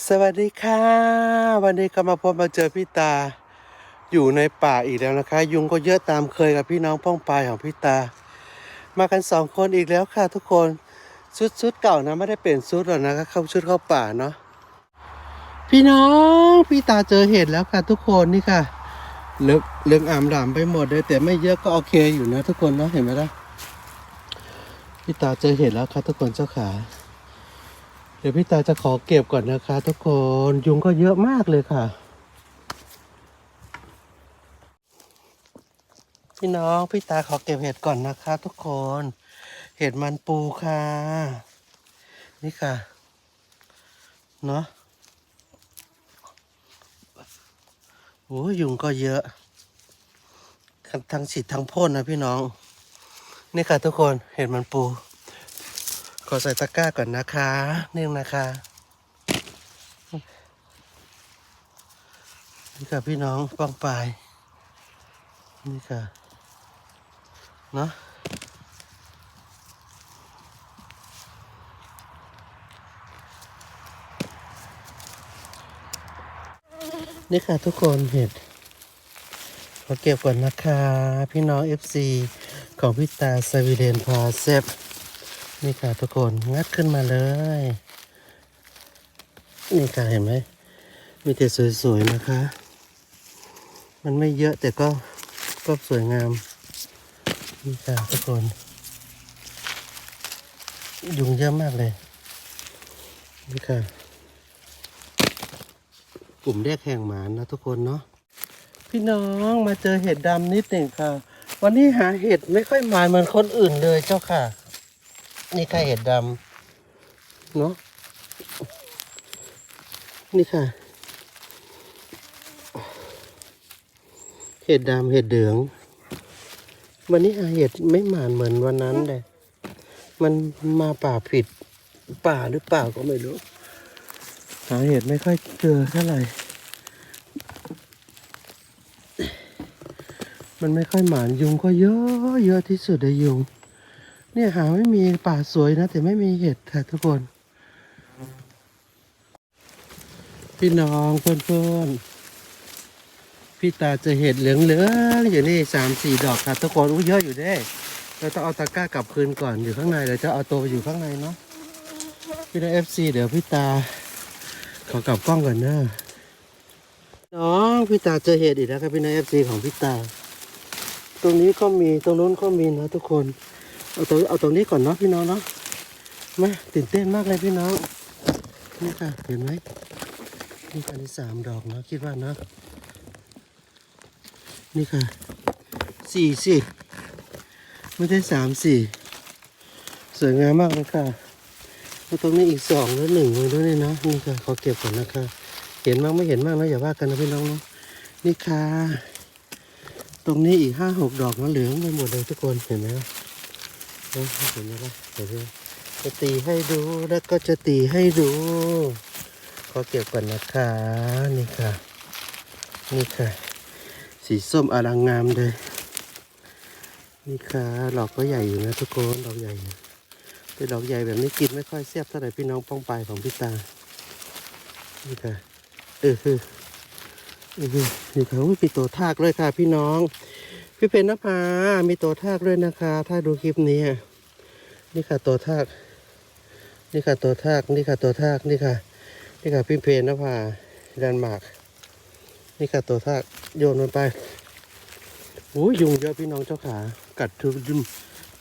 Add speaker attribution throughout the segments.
Speaker 1: สวัสดีค่ะ วันนี้ก็มาพบมาเจอพี่ตา อยู่ในป่าอีกแล้วนะคะ ยุงก็เยอะตามเคยกับพี่น้องป้องปลายของพี่ตา มากันสองคนอีกแล้วค่ะทุกคนชุดชุดเก่านะไม่ได้เปลี่ยนชุดหรอกนะก็เข้าชุดเข้าป่าเนาะพี่น้องพี่ตาเจอเห็ดแล้วค่ะทุกคนนี่ค่ะเลือกเลืองอ่ามหลามไปหมดเลยแต่ไม่เยอะก็โอเคอยู่นะ ทุกคนเนาะเห็นไหมล่ะพี่ตาเจอเห็ดแล้วค่ะทุกคนเจ้าขา เดี๋ยวพี่ตาจะขอเก็บก่อนนะคะ ทุกคนยุงก็เยอะมากเลยค่ะ พี่น้องพี่ตาขอเก็บเห็ดก่อนนะคะ ทุกคน เห็ดมันปูค่ะ นี่ค่ะ เนาะโอ้ยยุงก็เยอะทั้งฉีดทั้งพ่นนะพี่น้อง นี่ค่ะทุกคนเห็ดมันปู อใส่ตะกร้าก่อนนะคะนี่นะคะนี่ค่ะพี่น้องป้องปลายนี่ค่ะเนาะนี่ค่ะทุกคนเห็ดขอเก็บก่อนนะคะ พี่น้อง FC ของพี่ตาสวีเดนพาเซฟ นี่ค่ะทุกคนงัดขึ้นมาเลย นี่ค่ะเห็นไหมมีแต่สวยๆนะคะ มันไม่เยอะแต่ก็ก็สวยงาม นี่ค่ะทุกคนยุงเยอะมากเลย นี่ค่ะ กลุ่มแรกแห่งหมานนะทุกคนเนาะพี่น้องมาเจอเห็ดดำนิดหนึ่งค่ะ วันนี้หาเห็ดไม่ค่อยมาเหมือนคนอื่นเลยเจ้าค่ะ นี่ค่ะเห็ดดำเนาะนี่ค่ะ เห็ดดำเห็ดเหลืองวันนี้หาเห็ดไม่หมานเหมือนวันนั้นเลยมันมาป่าผิดป่าหรือเปล่าก็ไม่รู้หาเห็ดไม่ค่อยเจอเท่าไหร่ มันไม่ค่อยหมานยุงก็เยอะเยอะที่สุดเลยยุง เนี่ยหาไม่มีป่าสวยนะ แต่ไม่มีเห็ดค่ะทุกคน พี่น้องเพื่อนๆพี่ตาจะเห็ดเหลืองๆอยู่นี่สามสี่ดอกค่ะทุกคนอู้เยอะอยู่เด้เราต้องเอาตะกร้ากลับคืนก่อนอยู่ข้างในเดี๋ยวจะเอาตัวไปอยู่ข้างในเนาะพี่น้องเอฟซีเดี๋ยวพี่ตาขอกลับกล้องก่อนเนอะน้องพี่ตาเจอเห็ดอีกแล้วครับพี่น้องเอฟซีของพี่ตา ตรงนี้ก็มีตรงนู้นก็มีนะทุกคน เอาตรงเอาตรงนี้ก่อนเนาะพี่น้องเนาะมาตื่นเต้นมากเลยพี่น้องนี่ค่ะเห็นไหมนี่ค่ะนี่สามดอกเนาะคิดว่าเนาะนี่ค่ะสี่สิไม่ได้สามสี่สวยงามมากเลยค่ะแล้วตรงนี้อีกสองแล้วหนึ่งเลยด้วยเนี่นะนี่ค่ะขอเก็บก่อนนะคะเห็นมากไม่เห็นมากนะอย่าว่ากันนะพี่น้องเนาะนี่ค่ะ ตรงนี้อีกห้าหกดอกมันเหลืองไปหมดเลยทุกคนเห็นไหม เอ้ยเห็นไหมล่ะเดี๋ยวจะตีให้ดูแล้วก็จะตีให้ดู ขอเก็บก่อนนะคะนี่ค่ะ นี่ค่ะ สีส้มอลังงามเลย นี่ค่ะดอกก็ใหญ่อยู่นะทุกคนดอกใหญ่อยู่แต่ดอกใหญ่แบบนี้กินไม่ค่อยเสียบเท่าไหร่พี่น้องป้องปลายของพี่ตา นี่ค่ะเออคืออนี่ค่ะมีตัวทากเลยค่ะพี่น้อง พี่เพญนภา มีตัวทากด้วยนะคะ ถ้าดูคลิปนี้ นี่ค่ะตัวทาก นี่ค่ะตัวทาก นี่ค่ะตัวทาก นี่ค่ะ นี่ค่ะพี่เพญนภาดันหมาก นี่ค่ะตัวทาก โยนมันไปโอ้ยยุงเยอะพี่น้องเจ้าขา กัดทุกยุม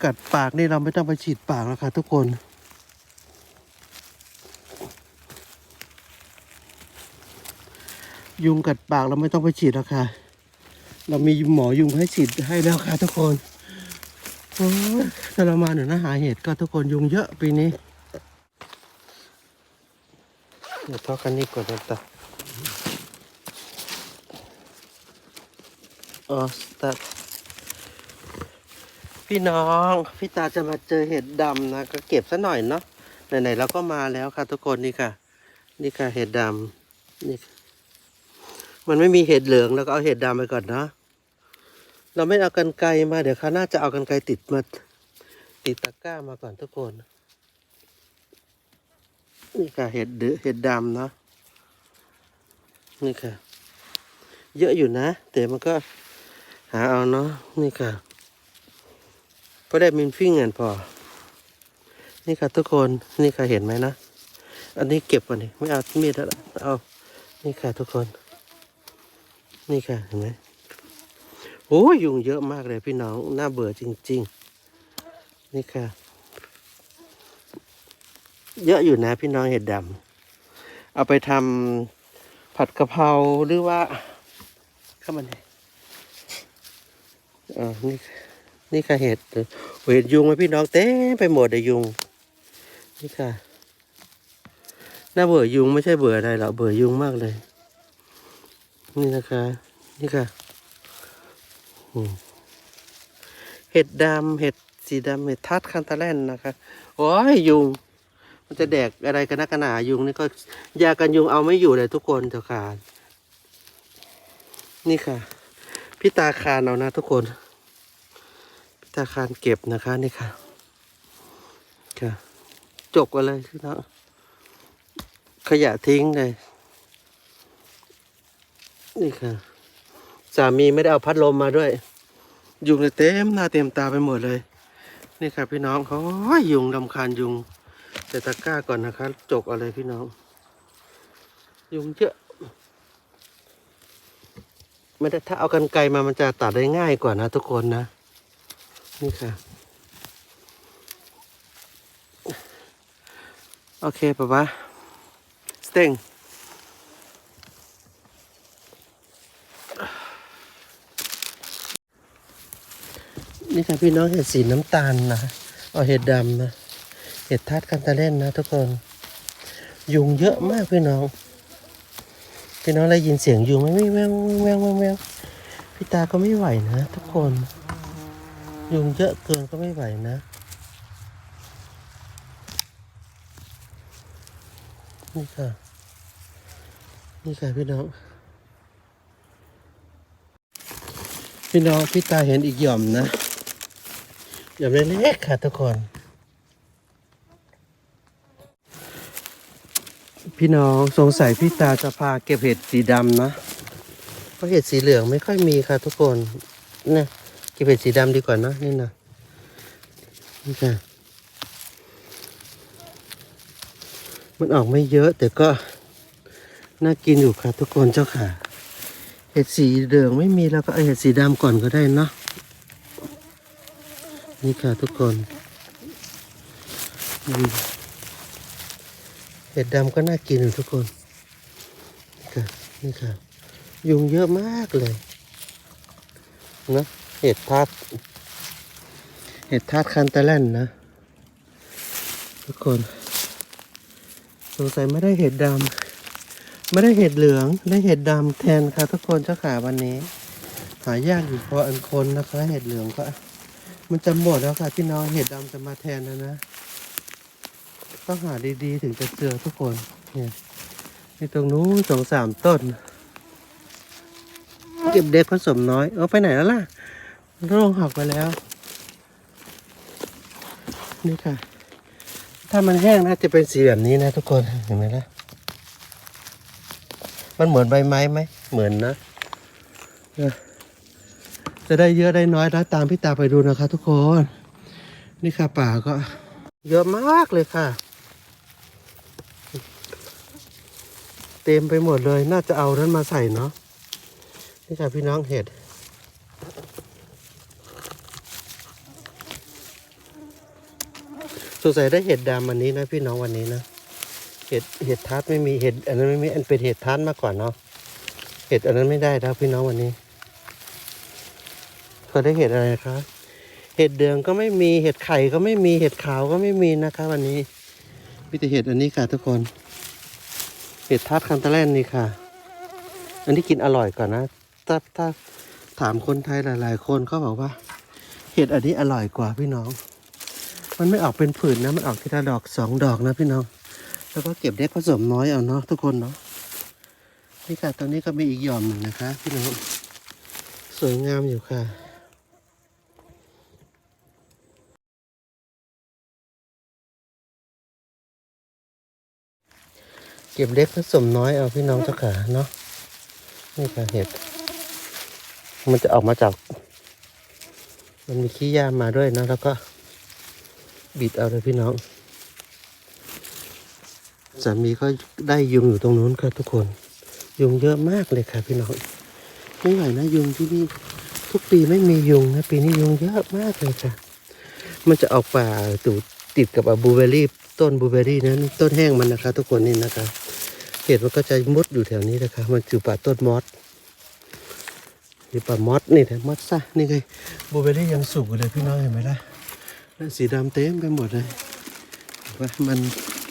Speaker 1: กัดปากนี่เราไม่ต้องไปฉีดปากแล้วค่ะทุกคนยุงกัดปากเราไม่ต้องไปฉีดแล้วค่ะ เรามีหมอยุงให้ฉีดให้แล้วค่ะทุกคนโอ้ทรมานอยู่นะหาเห็ดก็ทุกคนยุงเยอะปีนี้เดี๋ยวทอกันนี่ก่อนนะตาอ๋อสตาพี่น้องพี่ตาจะมาเจอเห็ดดำนะก็เก็บซะหน่อยเนาะไหนๆเราก็มาแล้วค่ะทุกคนนี่ค่ะ นี่ค่ะเห็ดดำนี่ มันไม่มีเห็ดเหลืองแล้วก็เอาเห็ดดำไปก่อนเนาะเราไม่เอากันไกลมาเดี๋ยวคราน้าจะเอากันไกลติดมาติดตะกร้ามาก่อนทุกคนนี่ค่ะเห็ดเดเห็ดดำเนาะนี่ค่ะ เยอะอยู่นะแต่มันก็หาเอาเนาะนี่ค่ะพอได้มินฟิ้งเงินพอ นี่ค่ะทุกคนนี่ค่ะเห็นไหมนะ อันนี้เก็บก่อนดิไม่เอามีดแล้วเอา นี่ค่ะทุกคน นี่ค่ะเห็นไหมโอ้ยยุงเยอะมากเลยพี่น้องน่าเบื่อจริง ๆ นี่ค่ะ เยอะอยู่นะพี่น้องเห็ดดำเอาไปทำผัดกะเพราหรือว่าเข้ามาเนี่ยอ่านี่นี่ค่ะเห็ดเห็ดยุงไหมพี่น้องเต็มไปหมดเลยยุง นี่ค่ะน่าเบื่อยุงไม่ใช่เบื่ออะไรหรอกเบื่อยุงมากเลย นี่นะคะ นี่ค่ะเห็ดดำเห็ดสีดำเห็ดทัดคันตะแลนนะคะโอ้ยยุง มันจะแดกอะไรกันนักหนายุงนี่ก็ยากันยุงเอาไม่อยู่เลยทุกคนเถอะค่ะนี่ค่ะ พี่ตาคานเอานะทุกคน พี่ตาคานเก็บนะคะนี่ค่ะ ค่ะจกกันเลยน้องขยะทิ้งเลย นี่ค่ะ สามีไม่ได้เอาพัดลมมาด้วย ยุงเลยเต็มหน้าเต็มตาไปหมดเลย นี่ค่ะพี่น้องเขายุงลำคาญยุง แต่ตะกร้าก่อนนะคะจกอาเลยพี่น้อง ยุงเยอะไม่ได้ถ้าเอากันไกลมามันจะตัดได้ง่ายกว่านะทุกคนนะ นี่ค่ะ โอเคป๊าป๊าสเต็ง นี่ค่ะพี่น้องเห็ดสีน้ำตาลนะเอาเห็ดดำนะ เห็ดทัดกันตะเล่นนะทุกคน ยุงเยอะมากพี่น้อง พี่น้องได้ยินเสียงยุงไหมแววแววแววแววพี่ตาก็ไม่ไหวนะ ทุกคน ยุงเยอะเกินก็ไม่ไหวนะ นี่ค่ะ นี่ค่ะพี่น้องพี่น้องพี่ตาเห็นอีกหย่อมนะ หย่อมเล็กค่ะทุกคน พี่น้องสงสัยพี่ตาจะพาเก็บเห็ดสีดำนะ เพราะเห็ดสีเหลืองไม่ค่อยมีค่ะทุกคนเนี่ยเก็บเห็ดสีดำดีกว่านะนี่นะนี่ค่ะมันออกไม่เยอะแต่ก็น่ากินอยู่ค่ะทุกคนเจ้าค่ะ เห็ดสีเหลืองไม่มีแล้วก็เอาเห็ดสีดำก่อนก็ได้เนาะ นี่ค่ะทุกคนเห็ดดำก็น่ากินอยู่ทุกคน นี่ค่ะนี่ค่ะ ยุงเยอะมากเลยนะเห็ดทัดเห็ดทัดคันตะแลนนะ ทุกคน สงสัยไม่ได้เห็ดดำไม่ได้เห็ดเหลืองได้เห็ดดำแทนค่ะ ทุกคนเจ้าขาวันนี้ หายากอยู่พออันคนนะคะ เห็ดเหลืองก็ มันจะหมดแล้วค่ะพี่น้องเห็ดดำจะมาแทนแล้วนะ ต้องหาดีๆ ถึงจะเจอทุกคน เนี่ยในตรงนู้นสองสามต้น เก็บเด็กผสมน้อย เอาไปไหนแล้วล่ะร่วงหักไปแล้ว นี่ค่ะ ถ้ามันแห้งนะจะเป็นสีแบบนี้นะทุกคน เห็นไหมล่ะ มันเหมือนใบไม้ไหม เหมือนนะออ จะได้เยอะได้น้อยนะตามพี่ตาไปดูนะคะ ทุกคน นี่ค่ะป่าก็ เยอะมากเลยค่ะ เต็มไปหมดเลย น่าจะเอานั้นมาใส่เนาะนี่ค่ะพี่น้องเห็ดสงสัยได้เห็ดดำวันนี้นะพี่น้องวันนี้นะเห็ดเห็ดทัดไม่มีเห็ดอันนั้นไม่มีอันเป็นเห็ดทัดมากกว่าเนาะเห็ดอันนั้นไม่ได้แล้วพี่น้องวันนี้ เขาได้เห็ดอะไรคะเห็ดเดืองก็ไม่มีเห็ดไข่ก็ไม่มีเห็ดขาวก็ไม่มีนะคะวันนี้มีแต่เห็ดอันนี้ค่ะทุกคน เห็ดทัดคันตะแลนนี่ค่ะ อันนี้กินอร่อยก่อนนะถ้าถ้าถามคนไทยหลาย ๆ คนเขาบอกว่า เห็ดอันนี้อร่อยกว่าพี่น้อง มันไม่ออกเป็นผืนนะมันออกทีละดอกสองดอกนะพี่น้อง แล้วก็เก็บเล็กผสมน้อยเอาเนาะทุกคนเนาะนี่ค่ะตอนนี้ก็มีอีกหย่อมหนึ่งนะคะ พี่น้องสวยงามอยู่ค่ะ เก็บเล็กผสมน้อยเอาพี่น้องเจ้าขาเนาะนี่ค่ะเห็ด มันจะออกมาจาก มันมีขี้หญ้ามาด้วยนะแล้วก็ บิดเอาเลยพี่น้องสามีก็ได้ยุงอยู่ตรงนู้นค่ะทุกคน ยุงเยอะมากเลยค่ะพี่น้องไม่ไหวนะยุงที่นี่ทุกปีไม่มียุงนะปีนี้ยุงเยอะมากเลยค่ะ มันจะออกป่าตูดติดกับบูเบอรี่ ต้นบูเบอรี่นั้นต้นแห้งมันนะคะ ทุกคนนี่นะคะ เห็ดมันก็จะมุดอยู่แถวนี้นะคะมันอยู่ป่าต้นมอสหรือป่ามอสนี่แหละมอสซะนี่ไงบูเบอรี่ยังสุกเลยพี่น้องเห็นไหมล่ะนั่นสีดำเต็มไปหมดเลยเห็นปะมัน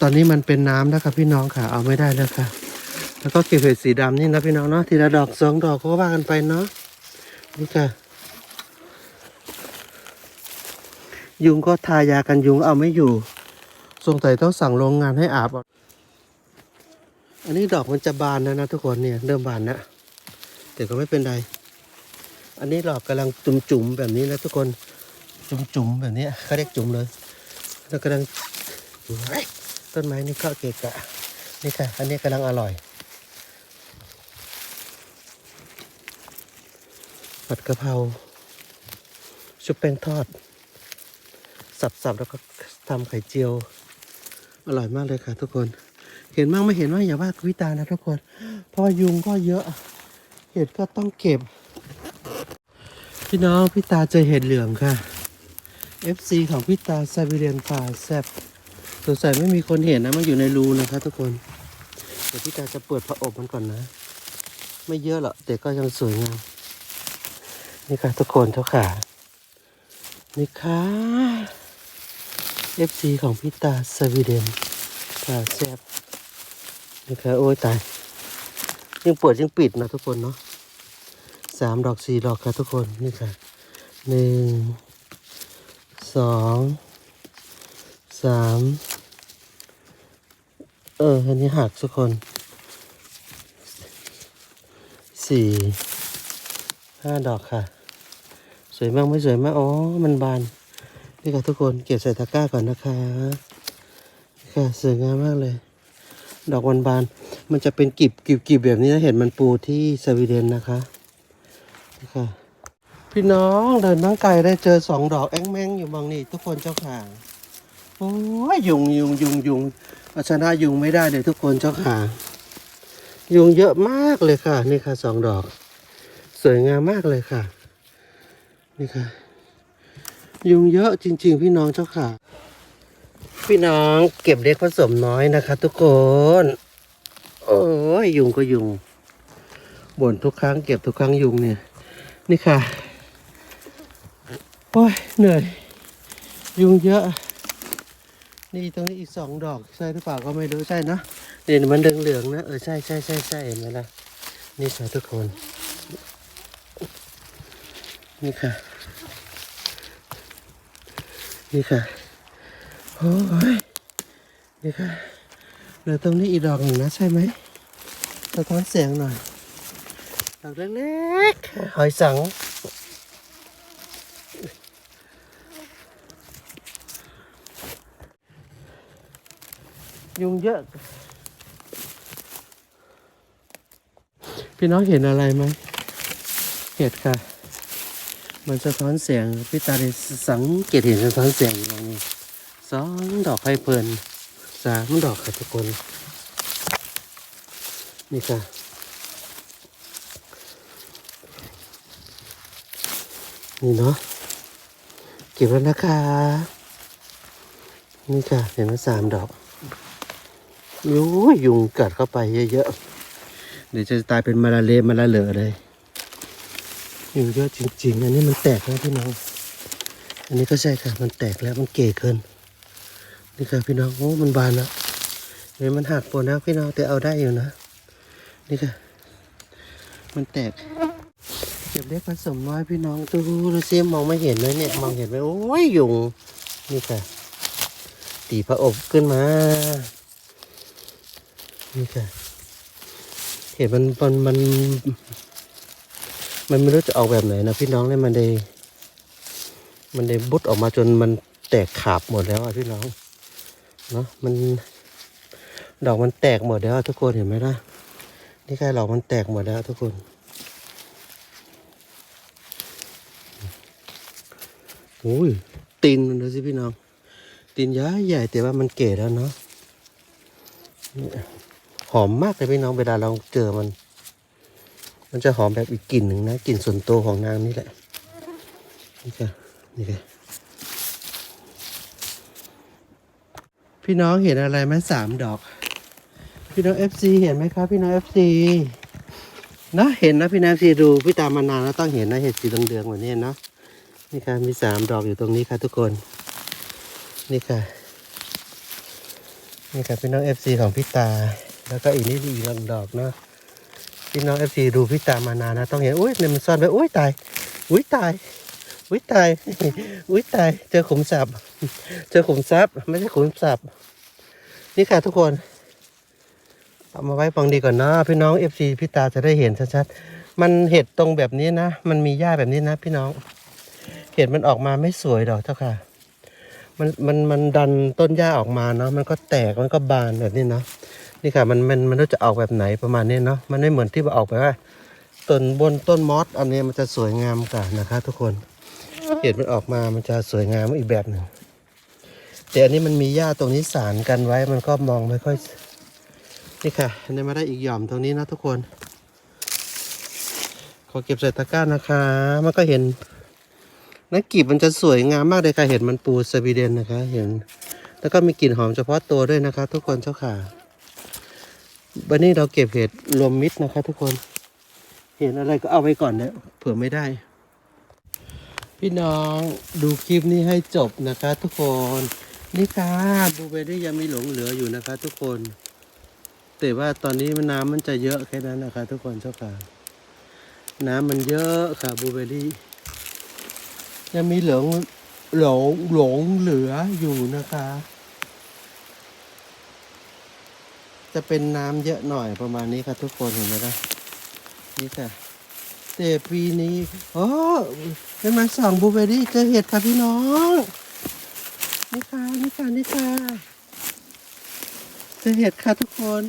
Speaker 1: ตอนนี้มันเป็นน้ำแล้วค่ะพี่น้องค่ะเอาไม่ได้แล้วค่ะ แล้วก็เก็บเห็ดสีดำนี่นะพี่น้องเนาะทีละดอกสองดอกก็ว่ากันไปเนาะนี่ค่ะยุงก็ทายากันยุงเอาไม่อยู่สงสัยต้องสั่งโรงงานให้อาบ อันนี้ดอกมันจะบานแล้วนะทุกคนเนี่ยเริ่มบานแล้วแต่ก็ไม่เป็นไร อันนี้ดอกกำลังจุ่มๆแบบนี้นะทุกคนจุ่มๆแบบนี้เขาเรียกจุ่มเลยแล้วกำลังต้นไม้นี่ก็เกะกะนี่ค่ะ อันนี้กำลังอร่อยผัดกะเพราชุบแป้งทอด สับๆแล้วก็ทำไข่เจียว อร่อยมากเลยค่ะทุกคน เห็นบ้างไม่เห็นว่างอย่าว่าวิตานะทุกคน เพราะว่ายุงก็เยอะเห็ดก็ต้องเก็บ พี่น้องพี่ตาเจอเห็ดเหลืองค่ะ FC ของพี่ตาไซบีเรียนป่าแซบสงสัยไม่มีคนเห็นนะมันอยู่ในรูนะคะทุกคนเดี๋ยวพี่ตาจะเปิดผาอบมันก่อนนะ ไม่เยอะหรอกแต่ก็ยังสวยงามนี่ค่ะทุกคนเจ้าขานี่ค่ะ FC ของพี่ตาสวีเดนตาแซบ นี่ค่ะโอ้ยตายยังเปิดยังปิดนะทุกคนเนาะสามดอกสี่ดอกค่ะทุกคนนี่ค่ะหนึ่งสองสามเอออันนี้หักทุกคนสี่ห้าดอกค่ะ สวยมากไม่สวยมากอ๋อมันบานนี่ค่ะทุกคนเก็บใส่ตะกร้าก่อนนะคะนี่ค่ะสวยงามมากเลย ดอกวันบานมันจะเป็นกลีบกลีบกลีบแบบนี้นะเห็นมันปูที่สวีเดนนะคะนี่ค่ะ พี่น้องเดินน้องไก่ได้เจอสองดอกแองแมงอยู่บางนี่ทุกคนเจ้าข่างโอ้ยยุงยุงยุงยุงเอาชนะยุงไม่ได้เลยทุกคนเจ้าข่างยุงเยอะมากเลยค่ะ นี่ค่ะสองดอก สวยงามมากเลยค่ะ นี่ค่ะ ยุงเยอะจริง ๆ พี่น้องเจ้าค่ะ พี่น้องเก็บเล็กผสมน้อยนะคะทุกคน โอ้ยยุงก็ยุงบ่นทุกครั้งเก็บทุกครั้งยุงเนี่ย นี่ค่ะ โอ้ยเหนื่อย ยุงเยอะ นี่ตรงนี้อีกสองดอกใช่หรือเปล่าก็ไม่รู้ใช่นะเด่นมันเหลืองๆนะ เออใช่ใช่ใช่ใช่เห็นไหมล่ะ นี่ค่ะทุกคน นี่ค่ะ นี่ค่ะ โอ้ยนี่ค่ะเหลือตรงนี้อีกดอกหนึ่งนะใช่ไหมสะท้อนแสงหน่อย ดอกเล็กๆหอยสัง ยุงเยอะ พี่น้องเห็นอะไรไหมเห็ดค่ะ มันสะท้อนแสงพี่ตาได้สังเกตเห็นสะท้อนแสงอยู่ตรงนี้ สองดอกไข่เพลินสามดอกค่ะทุกคน นี่ค่ะนี่เนาะเก็บแล้วนะคะ นี่ค่ะ เห็นไหมสามดอกยูยุงกัดเข้าไปเยอะๆ เดี๋ยวจะตายเป็นมาลาเลมาลาเหลือเลยยุงเยอะจริง ๆ อันนี้มันแตกแล้วพี่น้อง อันนี้ก็ใช่ค่ะ มันแตกแล้วมันเก๋เกิน นี่ค่ะพี่น้องโอ้มันบานแล้วเห็นมันหักปวดนะพี่น้องแต่เอาได้อยู่นะ นี่ค่ะ มันแตกเก็บเล็กผสมน้อยพี่น้องดูดูซิมองไม่เห็นเลยเนี่ยมองเห็นไหมโอ้ยยุงนี่ค่ะ ตีพระอบขึ้นมา นี่ค่ะ เห็นมันมันมัน มันไม่รู้จะออกแบบไหนนะพี่น้องเนี่ยมันได้มันได้บุดออกมาจนมันแตกขาบหมดแล้วอะพี่น้อง เนาะมัน ดอกมันแตกหมดแล้วทุกคนเห็นไหมล่ะนี่แค่หลอกมันแตกหมดแล้วทุกคน โอ้ยตีนมันดูสิพี่น้อง ตีนย้ายใหญ่แต่ว่ามันเก๋แล้วเนาะหอมมากเลยพี่น้องเวลาเราเจอมัน มันจะหอมแบบอีกกลิ่นหนึ่งนะกลิ่นส่วนตัวของนางนี่แหละ นี่ค่ะนี่ค่ะ พี่น้องเห็นอะไรไหมสามดอก พี่น้องเอฟซีเห็นไหมครับ พี่น้องเอฟซีนะเห็นนะพี่น้องเอฟซีดูพี่ตามมานานแล้วต้องเห็นนะเห็ดสีเหลืองๆแบบนี้เนาะนี่ค่ะมีสามดอกอยู่ตรงนี้ค่ะทุกคน นี่ค่ะ นี่ค่ะพี่น้องเอฟซีของพี่ตา แล้วก็อีกนี่อีกหนึ่งดอกเนาะพี่น้องเอฟซีดูพี่ตามานานนะต้องเห็นอุ้ยเนี่ยมันซ่อนไว้อุ้ยตายอุ้ยตาย อุ้ยตาย อุ้ยตาย เจอขุมทรัพย์ เจอขุมทรัพย์ ไม่ใช่ขุมทรัพย์ นี่ค่ะทุกคน เอามาไว้ฟังดีก่อนนะพี่น้องเอฟซีพี่ตาจะได้เห็นชัดๆ มันเห็ดตรงแบบนี้นะ มันมีหญ้าแบบนี้นะ พี่น้อง เห็ดมันออกมาไม่สวยดอกเจ้าค่ะ มันมันมันดันต้นหญ้าออกมาเนาะ มันก็แตก มันก็บานแบบนี้เนาะ นี่ค่ะ มันมันมันจะออกแบบไหนประมาณนี้เนาะ มันไม่เหมือนที่ว่าออกไปว่าต้นบนต้นมอสอันนี้มันจะสวยงามกว่านะคะ ทุกคน เห็ดมันออกมามันจะสวยงามอีกแบบหนึ่งแต่อันนี้มันมีหญ้าตรงนี้สานกันไว้มันก็มองไม่ค่อย นี่ค่ะอันนี้มาได้อีกหย่อมตรงนี้นะทุกคน ขอเก็บใส่ตะกร้านะคะ มันก็เห็นนักกีบมันจะสวยงามมากเลยค่ะเห็นมันปูสวีเดนนะคะ เห็น แล้วก็มีกลิ่นหอมเฉพาะตัวด้วยนะคะ ทุกคนเจ้าค่ะวันนี้เราเก็บเห็ดรวมมิตรนะคะ ทุกคน เห็นอะไรก็เอาไว้ก่อนเนี่ยเผื่อไม่ได้ พี่น้องดูคลิปนี้ให้จบนะคะทุกคน นี่ค่ะบูเบอร์รี่ยังมีหลงเหลืออยู่นะคะทุกคน แต่ว่าตอนนี้มันน้ำมันจะเยอะแค่นั้นนะคะ ทุกคนเจ้าค่ะ น้ำมันเยอะค่ะบูเบอร์รี่ยังมีเหลืองหลงหลงเหลืออยู่นะคะ จะเป็นน้ำเยอะหน่อยประมาณนี้ค่ะทุกคนเห็นไหมนะนี่ค่ะ แต่ปีนี้โอ้ได้มาสองบูเบอรี่เจอเห็ดค่ะพี่น้องนี่ค่ะนี่ค่ะนี่ค่ะเจอเห็ดค่ะทุกคน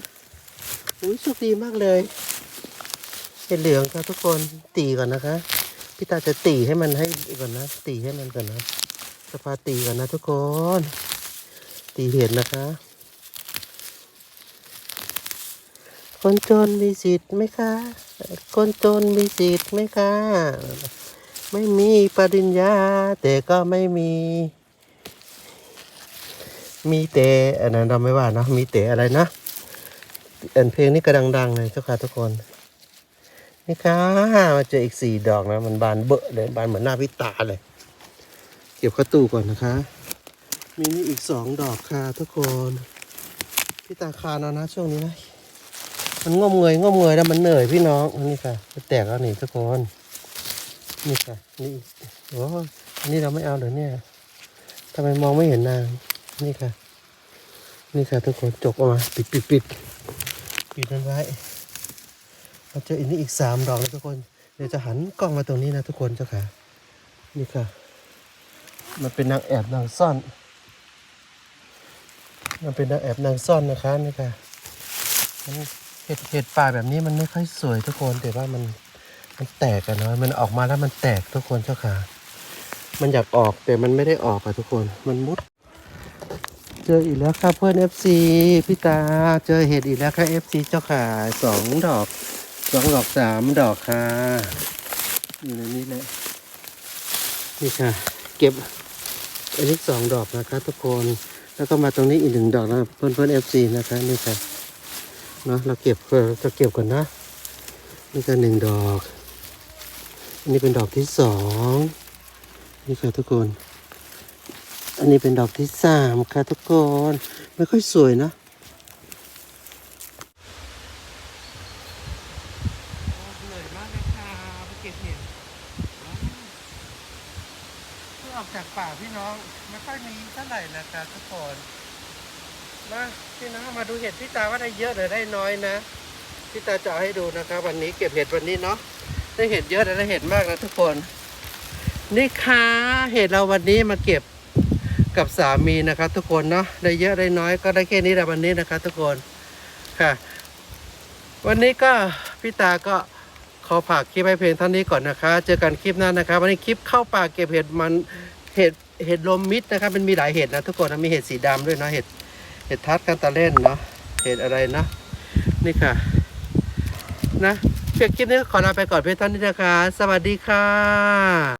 Speaker 1: อุ้ยโชคดีมากเลยเห็ดเหลืองครับทุกคนตีก่อนนะคะพี่ตาจะตีให้มันให้ก่อนนะ ตีให้มันก่อนนะจะพาตีก่อนนะทุกคน ตีเห็ดนะคะ คนจนมีสิทธิ์ไหมคะ คนจนมีสิทธิ์ไหมคะ ไม่มีปริญญา แต่ก็ไม่มี มีแต่อันนั้นเราไม่ว่านะมีแต่อะไรนะอันเพลงนี้กระดังๆเลยเจ้าค่ะทุกคน นี่ค่ะมาเจออีกสี่ดอกนะ มันบานเบอะเลยบานเหมือนหน้าพิตาเลย เก็บข้าตู้ก่อนนะคะ มีนี่อีกสองดอกค่ะทุกคนพี่ตาคานเอานะช่วงนี้นะ มันงมเงยงมเงยแล้วมันเหนื่อยพี่น้องนี่ค่ะจะแตกแล้วนี่ทุกคนนี่ค่ะนี่โอ้อันนี้เราไม่เอาเลยเนี่ยทำไมมองไม่เห็นนางนี่ค่ะ นี่ค่ะทุกคนจกออกมา ปิดปิดปิดปิดมันไว้มาเจออันนี้อีกสามดอกแล้วทุกคนเดี๋ยวจะหันกล้องมาตรงนี้นะทุกคนเจ้าค่ะ นี่ค่ะ มันเป็นนางแอบนางซ่อน มันเป็นนางแอบนางซ่อนนะคะนี่ค่ะมัน เห็ดเห็ดป่าแบบนี้มันไม่ค่อยสวยทุกคนแต่ว่ามันมันแตกกันเนาะมันออกมาแล้วมันแตกทุกคนเจ้าค่ะ มันอยากออกแต่มันไม่ได้ออกอะทุกคนมันมุด เจออีกแล้วครับเพื่อน FC พี่ตาเจอเห็ดอีกแล้วครับ FC เจ้าค่ะสองดอกสองดอกสามดอกค่ะอยู่ในนี้เลยนี่ค่ะ เก็บอันนี้สองดอกนะคะทุกคน แล้วก็มาตรงนี้อีกหนึ่งดอกนะเพื่อนเพื่อน FC นะคะนี่ค่ะ นาะเราเก็บเออเราเก็บก่อนนะ นี่ก็หนึ่งดอก อันนี้เป็นดอกที่สองนี่ค่ะทุกคน อันนี้เป็นดอกที่สามค่ะทุกคน ไม่ค่อยสวยนะ ดพี่ตาว่าได้เยอะหรือได้น้อยนะพี่ตาจะให้ดูนะครับ วันนี้เก็บเห็ดวันนี้เนาะได้เห็ดเยอะและได้เห็ดมากนะทุกคน นี่ค่ะเห็ดเราวันนี้มาเก็บกับสามีนะครับ ทุกคนเนาะได้เยอะได้น้อยก็ได้แค่นี้แหละวันนี้นะครับ ทุกคนค่ะ วันนี้ก็พี่ตาก็ขอฝากคลิปให้เพลงเท่านี้ก่อนนะคะ เจอกันคลิปหน้านะครับ วันนี้คลิปเข้าป่าเก็บเห็ดมันเห็ดเห็ดลมมิดนะครับมันมีหลายเห็ดนะทุกคนมีเห็ดสีดำด้วยเนาะเห็ดเห็ดทัดกันตะเล่นเนาะ เหตุอะไรนะนี่ค่ะ นะเพื่อคลิปนี้ขอลาไปก่อนเพื่อเท่านี้นะคะ สวัสดีค่ะ